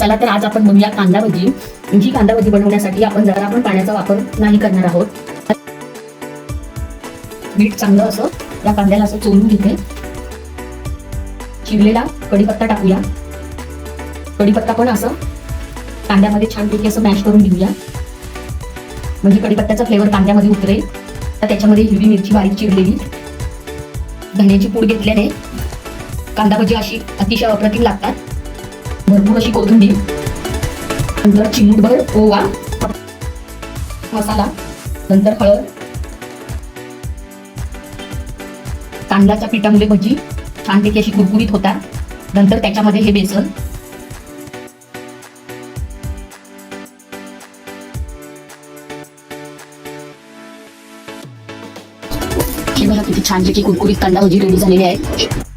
चला तर आज आपण बनवूया कांदा भजी जी कांदा भजी बनवण्यासाठी आपण जरा आपण पाण्याचा वापर नाही करणार आहोत. मीठ चांगलं असं या कांद्याला असं चोळून घेते. चिरलेला कढीपत्ता टाकूया. कढीपत्ता पण असं कांद्यामध्ये छानपैकी असं मॅश करून घेऊया. म्हणजे कढीपत्त्याचा फ्लेवर कांद्यामध्ये उतरेल. तर त्याच्यामध्ये हिरवी मिरची बारीक चिरलेली. धण्याची पूड घेतल्याने कांदा भजी अशी अतिशय अप्रतिम लागतात. भरपूर अशी कोथिंबीर. नंतर चिमूटभर ओवा. मसाला. नंतर हळद. तांदळाच्या पिठामुळे भजी. छानपैकी अशी कुरकुरीत होतात. नंतर त्याच्यामध्ये हे बेसन. हे बघा किती छानपैकी कुरकुरीत कांदा भजी रेडी झालेली आहे